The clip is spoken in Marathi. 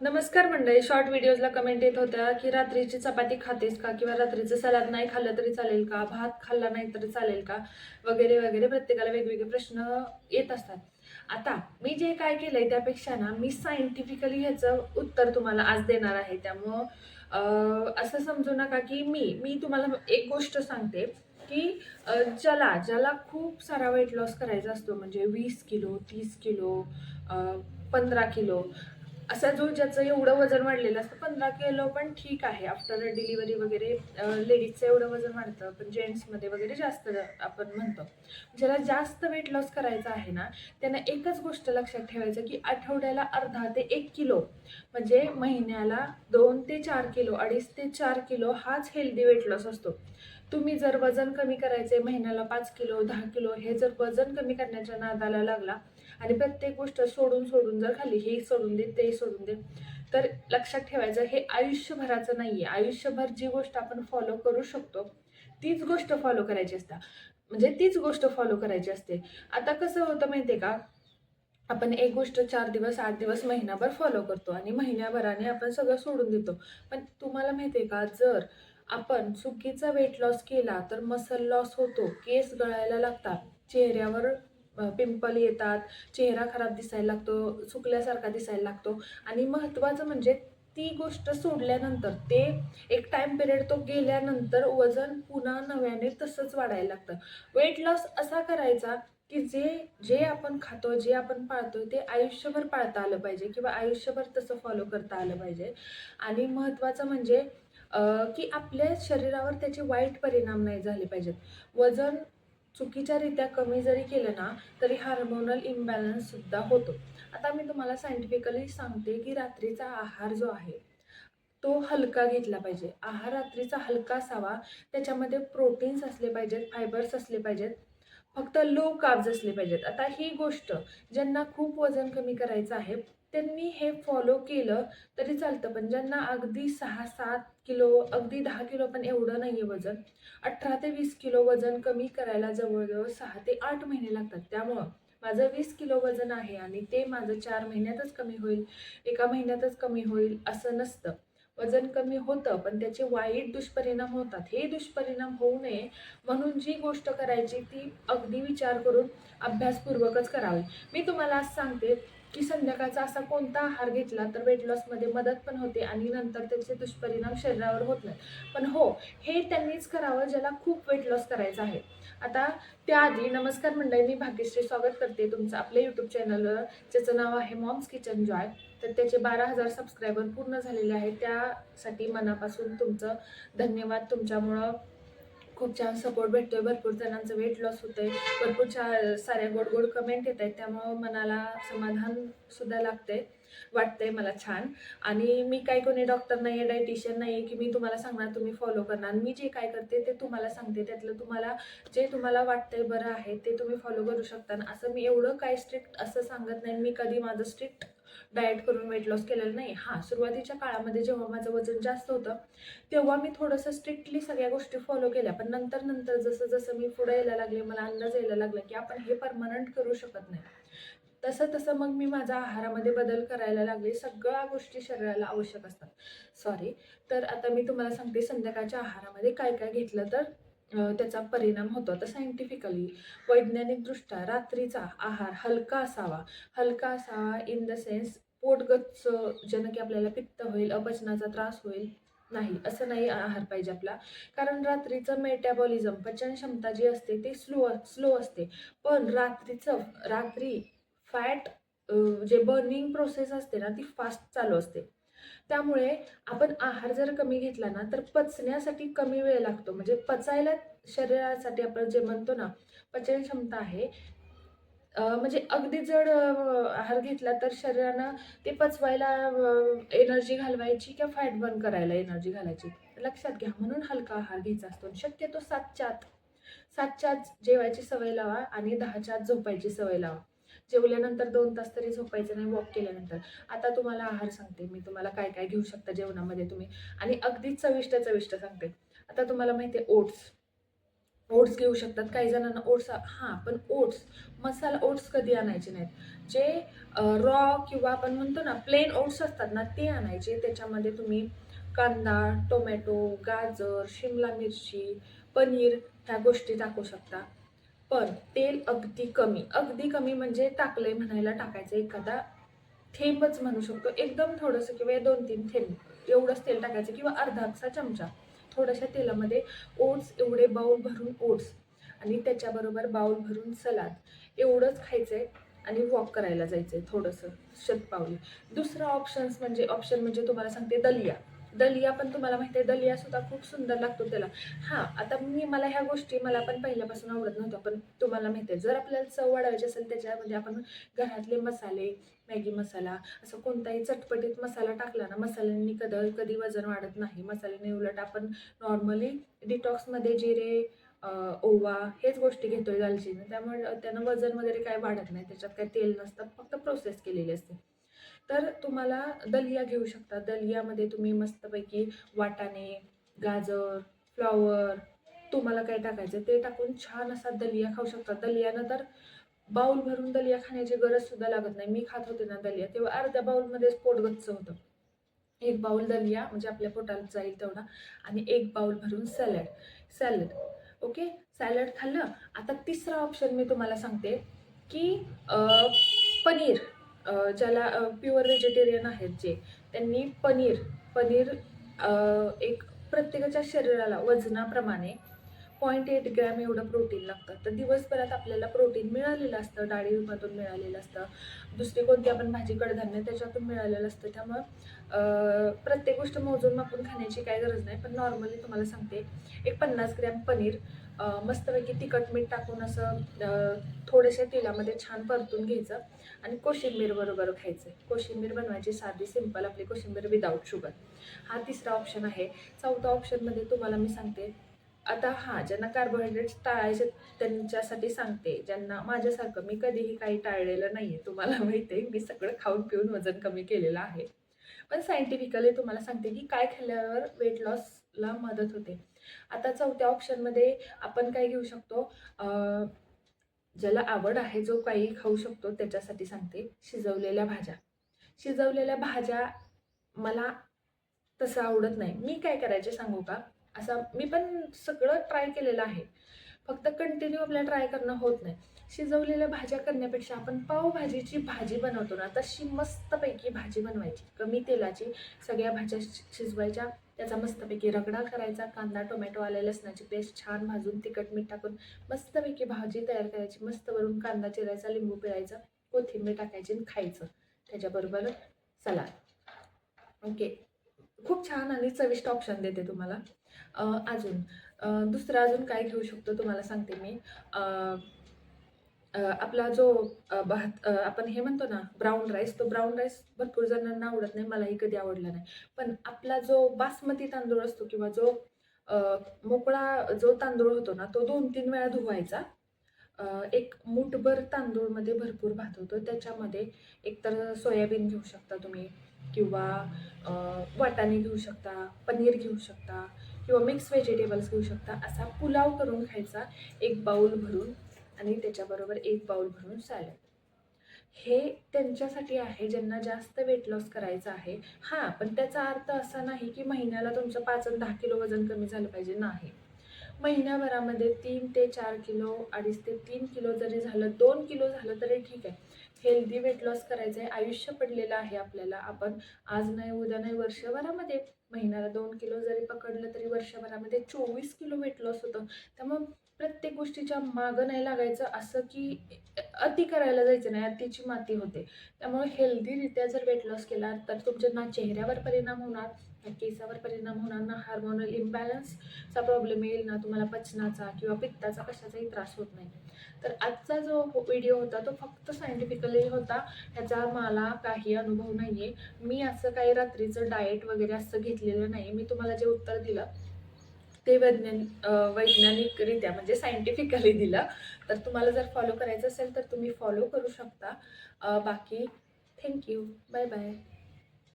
नमस्कार मंडळी. शॉर्ट व्हिडिओजला कमेंट येत होत्या की रात्रीची चपाती खातेस का किंवा रात्रीचं सलाद नाही खाल्लं तरी चालेल का? भात खाल्ला नाही तरी चालेल का? वगैरे वगैरे प्रत्येकाला वेगवेगळे प्रश्न येत असतात. आता मी जे काय केलंय त्यापेक्षा ना मी सायंटिफिकली ह्याचं उत्तर तुम्हाला आज देणार आहे. त्यामुळं असं समजू नका की मी मी तुम्हाला एक गोष्ट सांगते की ज्याला ज्याला खूप सारा वेट लॉस करायचा असतो म्हणजे वीस किलो तीस किलो पंधरा किलो असा जो ज्याचं एवढं वजन वाढलेलं असतं पंधरा किलो पण ठीक आहे. आफ्टर डिलिव्हरी वगैरे लेडीजचं एवढं वजन वाढतं पण जेंट्समध्ये वगैरे जास्त आपण म्हणतो. ज्याला जास्त वेट लॉस करायचं आहे ना त्यांना एकच गोष्ट लक्षात ठेवायचं की आठवड्याला अर्धा ते एक किलो म्हणजे महिन्याला दोन ते चार किलो अडीच ते चार किलो हाच हेल्दी वेट लॉस असतो. तुम्ही जर वजन कमी करायचे महिन्याला पाच किलो दहा किलो हे जर वजन कमी करण्याच्या नादाला लागला आणि प्रत्येक गोष्ट सोडून सोडून जर खाली हे सोडून दे ते सोडून दे तर लक्षात ठेवायचं हे आयुष्यभराचं नाही आहे आयुष्यभर जी गोष्ट आपण फॉलो करू शकतो तीच गोष्ट फॉलो करायची असतात म्हणजे तीच गोष्ट फॉलो करायची असते. आता कसं होतं माहिती आहे का? आपण एक गोष्ट चार दिवस आठ दिवस महिनाभर फॉलो करतो आणि महिन्याभराने आपण सगळं सोडून देतो. पण तुम्हाला माहिती आहे का? जर आपण चुकीचा वेट लॉस केला तर मसल लॉस होतो. केस गळायला लागतात. चेहऱ्यावर पिंपल येतात. चेहरा खराब दिसायला लागतो सुकल्यासारखा दिसायला लागतो. आणि महत्त्वाचं म्हणजे ती गोष्ट सोडल्यानंतर ते एक टाइम पिरियड तो गेल्यानंतर वजन पुन्हा नव्याने तसंच वाढायला लागतं. वेट लॉस असा करायचा की जे जे आपण खातो जे आपण पाळतो ते आयुष्यभर पाळता आलं पाहिजे किंवा आयुष्यभर तसं फॉलो करता आलं पाहिजे. आणि महत्त्वाचं म्हणजे की आपल्या शरीरावर त्याचे वाईट परिणाम नाही झाले पाहिजेत. वजन चुकीच्यारित्या कमी जरी केलं ना तरी हार्मोनल इम्बॅलन्स सुद्धा होतो. आता मी तुम्हाला सायंटिफिकली सांगते की रात्रीचा आहार जो आहे तो हलका घेतला पाहिजे. आहार रात्रीचा हलका असावा त्याच्यामध्ये प्रोटीन्स असले पाहिजेत फायबर्स असले पाहिजेत फक्त लो काब्ज असले पाहिजेत. आता ही गोष्ट ज्यांना खूप वजन कमी करायचं आहे त्यांनी हे फॉलो केलं तरी चालतं. पण ज्यांना अगदी सहा सात किलो अगदी दहा किलो पण एवढं नाही आहे वजन अठरा ते वीस किलो वजन कमी करायला जवळजवळ सहा ते आठ महिने लागतात. त्यामुळं माझं वीस किलो वजन आहे आणि ते माझं चार महिन्यातच कमी होईल एका महिन्यातच कमी होईल असं नसतं. वजन कमी होतं पण त्याचे वाईट दुष्परिणाम होतात. हे दुष्परिणाम होऊ नये म्हणून जी गोष्ट करायची ती अगदी विचार करून अभ्यासपूर्वकच करावी. मी तुम्हाला आज सांगते की संध्याकाळचा असा कोणता आहार घेतला तर वेट लॉसमध्ये मदत पण होते आणि नंतर त्याचे दुष्परिणाम शरीरावर होत नाही पण हो हे त्यांनीच करावं ज्याला खूप वेट लॉस करायचं आहे. आता त्याआधी नमस्कार मंडळी मी भाग्यश्री स्वागत करते तुमचं आपल्या यूट्यूब चॅनलवर ज्याचं नाव आहे मॉम्स किचन जॉय तर त्याचे बारा हजार सबस्क्रायबर पूर्ण झालेले आहेत. त्यासाठी मनापासून तुमचं धन्यवाद. तुमच्यामुळं खूप छान सपोर्ट भेटतोय. भरपूर जणांचं वेट लॉस होतंय. भरपूर छान साऱ्या गोड गोड कमेंट येत आहेत त्यामुळं मनाला समाधान सुद्धा लागतंय. वाटतंय मला छान. आणि मी काय कोणी डॉक्टर नाही आहे डायटिशियन नाही आहे की मी तुम्हाला सांगणार तुम्ही फॉलो करणार. मी जे काय करते ते तुम्हाला सांगते. त्यातलं तुम्हाला जे तुम्हाला वाटतंय बरं आहे ते तुम्ही फॉलो करू शकता. असं मी एवढं काय स्ट्रिक्ट असं सांगत नाही. मी कधी माझं स्ट्रिक्ट डाएट करून वेट लॉस केलेलं नाही हां सुरुवातीच्या काळामध्ये जेव्हा माझं वजन जास्त होतं तेव्हा मी थोडंसं स्ट्रिक्टली सगळ्या गोष्टी फॉलो केल्या. पण नंतर नंतर जसं जसं मी पुढे यायला लागले मला अंदाज यायला लागला की आपण हे परमनंट करू शकत नाही. तसं तसं मग मी माझ्या आहारामध्ये बदल करायला लागले. सगळ्या गोष्टी शरीराला आवश्यक असतात. सॉरी तर आता मी तुम्हाला सांगते संध्याकाळच्या आहारामध्ये काय काय घेतलं तर त्याचा परिणाम होतो. आता सायंटिफिकली वैज्ञानिकदृष्ट्या रात्रीचा आहार हलका असावा. हलका असावा इन द सेन्स पोटगच्च ज्यानं की आपल्याला पित्त होईल अपचनाचा त्रास होईल नाही. असं नाही आहार पाहिजे आपला. कारण रात्रीचं मेटॅबॉलिझम पचन क्षमता जी असते ती स्लो स्लो असते. पण रात्रीचं रात्री फॅट जे बर्निंग प्रोसेस असते ना ती फास्ट चालू असते. त्यामुळे आपण आहार जर कमी घेतला ना तर पचण्यासाठी कमी वेळ लागतो. म्हणजे पचायला शरीरासाठी आपण जे म्हणतो ना पचन क्षमता आहे म्हणजे अगदी जड आहार घेतला तर शरीरानं ते पचवायला एनर्जी घालवायची किंवा फॅट बर्न करायला एनर्जी घालायची. लक्षात घ्या म्हणून हलका आहार घ्यायचा असतो. शक्यतो सातच्या आत सातच्या आत जेवायची सवय लावा आणि दहाच्या आत झोपायची सवय लावा. जेवल्यानंतर दोन तास तरी झोपायचं नाही वॉक केल्यानंतर. आता तुम्हाला आहार सांगते मी तुम्हाला काय काय घेऊ शकता जेवणामध्ये तुम्ही. आणि अगदीच चविष्ट चविष्ट सांगते. आता तुम्हाला माहिती आहे ओट्स. ओट्स घेऊ शकतात. काही जणांना ओट्स हां पण ओट्स मसाला ओट्स कधी आणायचे नाहीत. जे रॉ किंवा आपण म्हणतो ना प्लेन ओट्स असतात ना ते आणायचे. त्याच्यामध्ये तुम्ही कांदा टोमॅटो गाजर शिमला मिरची पनीर ह्या गोष्टी टाकू शकता. पण तेल अगदी कमी. अगदी कमी म्हणजे टाकलंय म्हणायला टाकायचं. एखादा थेंबच म्हणू शकतो. एकदम थोडंसं किंवा दोन तीन थेंब एवढंच तेल टाकायचं किंवा अर्धाचा चमचा. थोड्याशा तेलामध्ये ओट्स एवढे बाऊल भरून ओट्स आणि त्याच्याबरोबर बाऊल भरून सलाद एवढंच खायचं आहे आणि वॉक करायला जायचं आहे थोडंसं शतपावली. दुसरा ऑप्शन्स म्हणजे ऑप्शन म्हणजे तुम्हाला सांगते दलिया. दलिया पण तुम्हाला माहिती आहे दलिया सुद्धा खूप सुंदर लागतो त्याला. हां आता मी मला ह्या गोष्टी मला पण पहिल्यापासून आवडत नव्हत्या पण तुम्हाला माहिती आहे जर आपल्याला चव वाढवायची असेल त्याच्यामध्ये आपण घरातले मसाले मॅगी मसाला असं कोणताही चटपटीत मसाला टाकला ना मसाल्यांनी कधी कधी वजन वाढत नाही मसाल्याने उलट आपण नॉर्मली डिटॉक्समध्ये जिरे ओवा हेच गोष्टी घेतोय दालचिनी त्यामुळे त्यानं वजन वगैरे काय वाढत नाही त्याच्यात काही तेल नसतं फक्त प्रोसेस केलेली असते. तर तुम्हाला दलिया घेऊ शकता. दलियामध्ये तुम्ही मस्तपैकी वाटाणे गाजर फ्लॉवर तुम्हाला काय टाकायचं ते टाकून छान असा दलिया खाऊ शकता. दलियानं तर बाऊल भरून दलिया खाण्याची गरज सुद्धा लागत नाही. मी खात होते ना दलिया तेव्हा अर्ध्या बाऊलमध्येच पोट गच्च होतं. एक बाऊल दलिया म्हणजे आपल्या पोटाला जाईल तेवढा आणि एक बाऊल भरून सॅलड. सॅलड. ओके? सॅलड खाल्लं. आता तिसरा ऑप्शन मी तुम्हाला सांगते की पनीर. ज्याला प्युअर व्हेजिटेरियन आहेत जे त्यांनी पनीर पनीर एक प्रत्येकाच्या शरीराला वजनाप्रमाणे पॉईंट एट ग्रॅम एवढं प्रोटीन लागतं. तर दिवसभरात आपल्याला प्रोटीन मिळालेलं असतं डाळीमधून मिळालेलं असतं. दुसरी कोणती आपण भाजी कडधान्य त्याच्यातून मिळालेलं असतं. त्यामुळं प्रत्येक गोष्ट मोजून मापून खाण्याची काय गरज नाही. पण नॉर्मली तुम्हाला सांगते एक पन्नास ग्रॅम पनीर मस्तपैकी तिखट मीठ टाकून असं अं, थोड्याशा तेलामध्ये छान परतून घ्यायचं आणि कोशिंबीर बरोबर खायचं. कोशिंबीर बनवायची साधी सिंपल आपली कोशिंबीर विदाऊट शुगर हा तिसरा ऑप्शन आहे. चौथा ऑप्शनमध्ये तुम्हाला मी सांगते. आता हां ज्यांना कार्बोहायड्रेट्स टाळायचे त्यांच्यासाठी सांगते. ज्यांना माझ्यासारखं मी कधीही काही टाळलेलं नाही आहे तुम्हाला माहिती आहे मी सगळं खाऊन पिऊन वजन कमी केलेलं आहे. पण सायंटिफिकली तुम्हाला सांगते की काय खाल्ल्यावर वेट लॉस ला मदत होते. आता चौथ्या ऑप्शनमध्ये आपण काय घेऊ शकतो? ज्याला आवड आहे जो काही खाऊ शकतो त्याच्यासाठी सांगते. शिजवलेल्या भाज्या. शिजवलेल्या भाज्या मला तसं आवडत नाही. मी काय करायचे सांगू का? असं मी पण सगळं ट्राय केलेलं आहे. फक्त कंटिन्यू आपल्याला ट्राय करणं होत नाही. शिजवलेल्या भाज्या करण्यापेक्षा आपण पावभाजीची भाजी बनवतो ना तशी मस्तपैकी भाजी बनवायची. कमी तेलाची सगळ्या भाज्या शि- शिजवायच्या. त्याचा मस्तपैकी रगडा करायचा कांदा टोमॅटो आले लसणाची पेस्ट छान भाजून तिखट मीठ टाकून मस्तपैकी भाजी तयार करायची. मस्त वरून कांदा चिरायचा लिंबू पिळायचा कोथिंबीर टाकायची आणि खायचं. त्याच्याबरोबर सलाड ओके खूप छान आणि चविष्ट ऑप्शन देते तुम्हाला. अजून दुसरं अजून काय घेऊ शकतो तुम्हाला सांगते मी. आपला जो भात आपण हे म्हणतो ना ब्राऊन राईस तो ब्राऊन राईस भरपूर जणांना आवडत नाही मलाही कधी आवडला नाही. पण आपला जो बासमती तांदूळ असतो किंवा जो मोकळा जो तांदूळ होतो ना तो दोन तीन वेळा धुवायचा. एक मूठभर तांदूळमध्ये भरपूर भात होतो. त्याच्यामध्ये एकतर सोयाबीन घेऊ शकता तुम्ही किंवा वाटाणे घेऊ शकता पनीर घेऊ शकता किंवा मिक्स व्हेजिटेबल्स घेऊ शकता. असा पुलाव करून खायचा एक बाऊल भरून आणि त्याच्याबरोबर एक बाऊल भरून सॅलड हे त्यांच्यासाठी आहे ज्यांना जास्त वेट लॉस करायचं आहे. हां पण त्याचा अर्थ असा नाही की महिन्याला तुमचं पाच आणि दहा किलो वजन कमी झालं पाहिजे. नाही. महिन्याभरामध्ये तीन ते चार किलो अडीच ते तीन किलो जरी झालं दोन किलो झालं तरी ठीक आहे. हेल्दी वेट लॉस करायचं आहे आयुष्य पडलेलं आहे आपल्याला. आपण आज नाही उद्या नाही वर्षभरामध्ये महिन्याला दोन किलो जरी पकडलं तरी वर्षभरामध्ये चोवीस किलो वेट लॉस होतं. त्यामुळं प्रत्येक गोष्टीच्या मागं नाही लागायचं असं की अति करायला जायचं नाही अतिची माती होते. त्यामुळे हेल्दीरित्या जर वेट लॉस केला तर तुमच्या ना चेहऱ्यावर परिणाम होणार ना केसावर परिणाम होणार ना हार्मोनल इम्बॅलन्सचा प्रॉब्लेम येईल ना तुम्हाला पचनाचा किंवा पित्ताचा कशाचाही त्रास होत नाही. तर आजचा जो व्हिडिओ होता तो फक्त सायंटिफिकली होता. ह्याचा मला काही अनुभव नाही आहे मी असं काही रात्रीचं डाएट वगैरे असं घेतलेलं नाही. मी तुम्हाला जे उत्तर दिलं ते वैज्ञान वैज्ञानिकरित्या म्हणजे सायंटिफिकली दिलं. तर तुम्हाला जर फॉलो करायचं असेल तर तुम्ही फॉलो करू शकता. बाकी थँक्यू बाय बाय